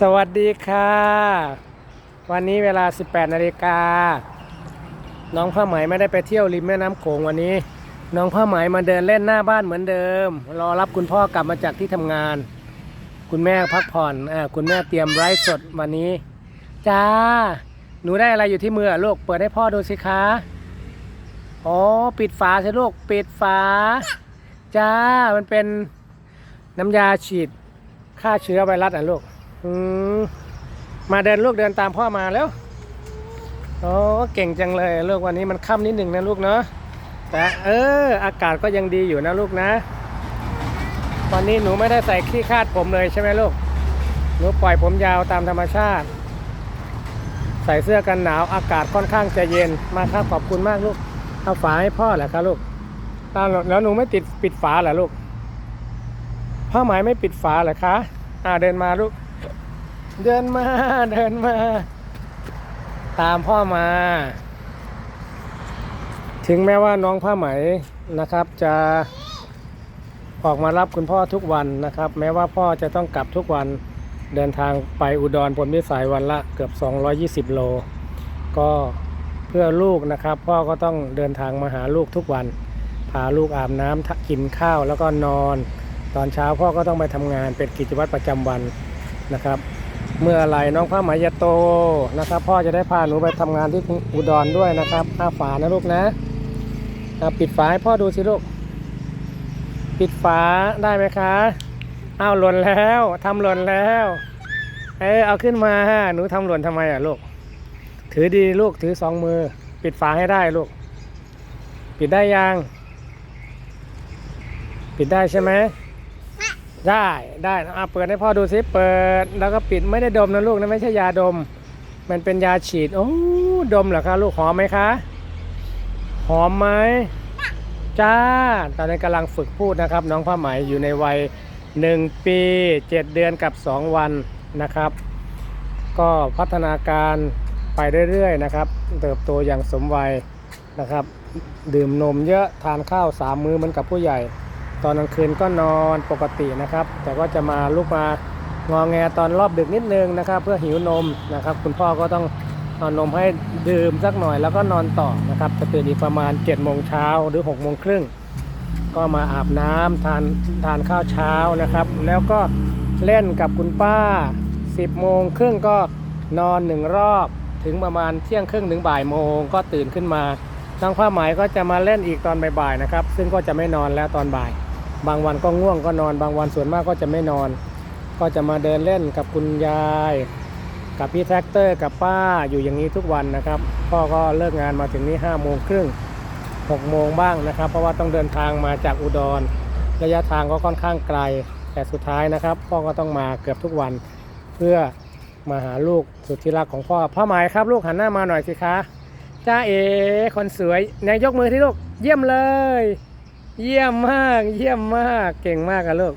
สวัสดีค่ะ วันนี้เวลา 18นาฬิกา น้องผ้าไหมไม่ได้ไปเที่ยวริมแม่น้ำโขงวันนี้ น้องผ้าไหมมาเดินเล่นหน้าบ้านเหมือนเดิม รอรับคุณพ่อกลับมาจากที่ทำงาน คุณแม่พักผ่อนอ่าคุณแม่เตรียมไลฟ์สดวันนี้จ้าหนูได้อะไรอยู่ที่มือลูกเปิดให้พ่อดูสิคะอ๋อปิดฝาสิลูกปิดฝาจ้ามันเป็นน้ำยาฉีดฆ่าเชื้อไวรัสอะลูก อืมมาเดินลูกเดินตามพ่อมาแล้วโอ้เก่งจังเลยลูกวันนี้มันค่ำนิดหนึ่งนะลูกเนาะแต่เออ อากาศก็ยังดีอยู่นะลูกนะวันนี้หนูไม่ได้ใส่ขี้คาดผมเลยใช่ไหมลูกหนูปล่อยผมยาวตามธรรมชาติ ใส่เสื้อกันหนาวอากาศค่อนข้างจะเย็นมาครับขอบคุณมากลูกเอาฝาให้พ่อแหละครับลูกอ้าแล้วหนูไม่ติดปิดฝาเหรอลูกผ้าไหมไม่ปิดฝาเหรอคะอ่าเดินมาลูก เดินมา เดินมา ตามพ่อมา ถึงแม้ว่าน้องผ้าไหมนะครับ จะออกมารับคุณพ่อทุกวันนะครับ แม้ว่าพ่อจะต้องกลับทุกวันเดินทางไปอุดรพลพิสัยวันละเกือบ 220 โล ก็เพื่อลูกนะครับ พ่อก็ต้องเดินทางมาหาลูกทุกวัน พาลูกอาบน้ำกินข้าวแล้วก็นอน ตอนเช้าพ่อก็ต้องไปทำงานเป็นกิจวัตรประจำวันนะครับ เมื่อไหรน้องผ้าไหมจะโตนะครับ พ่อจะได้พาหนูไปทำงานที่อุดรด้วยนะครับอ้าฝานะลูกนะปิดฝาให้พ่อดูสิลูก ปิดฝาได้ไหมคะอ้าวหล่นแล้วทำหล่นแล้ว เอ้ยเอาขึ้นมาหนูทำหล่นทำไมอะลูก ถือดีลูกถือสองมือ ปิดฝาให้ได้ลูก ปิดได้ยัง ปิดได้ใช่ไหม ได้ได้อะเปิดให้พ่อดูสิเปิด แล้วก็ปิดไม่ได้ดมนะลูกนะไม่ใช่ยาดม มันเป็นยาฉีดโอ้ดมเหรอคะลูกหอมไหมคะ หอมไหมจ้า ตอนนี้กำลังฝึกพูดนะครับ น้องผ้าไหมอยู่ในวัย 1 ปี 7 เดือนกับ 2 วันนะครับ ก็พัฒนาการไปเรื่อยๆนะครับ เติบโตอย่างสมวัยนะครับ ดื่มนมเยอะทานข้าวสามมื้อเหมือนกับผู้ใหญ่ ตอนกลางคืนก็นอนปกตินะครับ แต่ก็จะมาลุกมางอแงตอนรอบดึกนิดนึงนะครับ เพื่อหิวนมนะครับ คุณพ่อก็ต้องเอานมให้ดื่มสักหน่อยแล้วก็นอนต่อนะครับจะตื่นอีกประมาณ7จ็ดโมงเช้าหรือ6กโมงครึ่งก็มาอาบน้ำทานทานข้าวเช้านะครับ แล้วก็เล่นกับคุณป้า 10โมงครึ่งก็นอนหนึ่งรอบถึงประมาณเที่ยงครึ่งถึงบ่ายโมงก็ตื่นขึ้นมาน้องผ้าไหมก็จะมาเล่นอีกตอนบ่ายๆนะครับ ซึ่งก็จะไม่นอนแล้วตอนบ่าย บางวันก็ง่วงก็นอน บางวันส่วนมากก็จะไม่นอน ก็จะมาเดินเล่นกับคุณยาย กับพี่แท็กเตอร์ กับป้าอยู่อย่างนี้ทุกวันนะครับพ่อก็เลิกงานมาถึงนี้ห้าโมงครึ่งหกโมงบ้างนะครับ เพราะว่าต้องเดินทางมาจากอุดร ระยะทางก็ค่อนข้างไกล แต่สุดท้ายนะครับ พ่อก็ต้องมาเกือบทุกวัน เพื่อมาหาลูกสุดที่รักของพ่อพ่อหมายครับลูกหันหน้ามาหน่อยสิคะจ้าเอ๋คนสวยนายยกมือที่ลูกเยี่ยมเลย เยี่ยมมาก เยี่ยมมาก เก่งมากอะลูก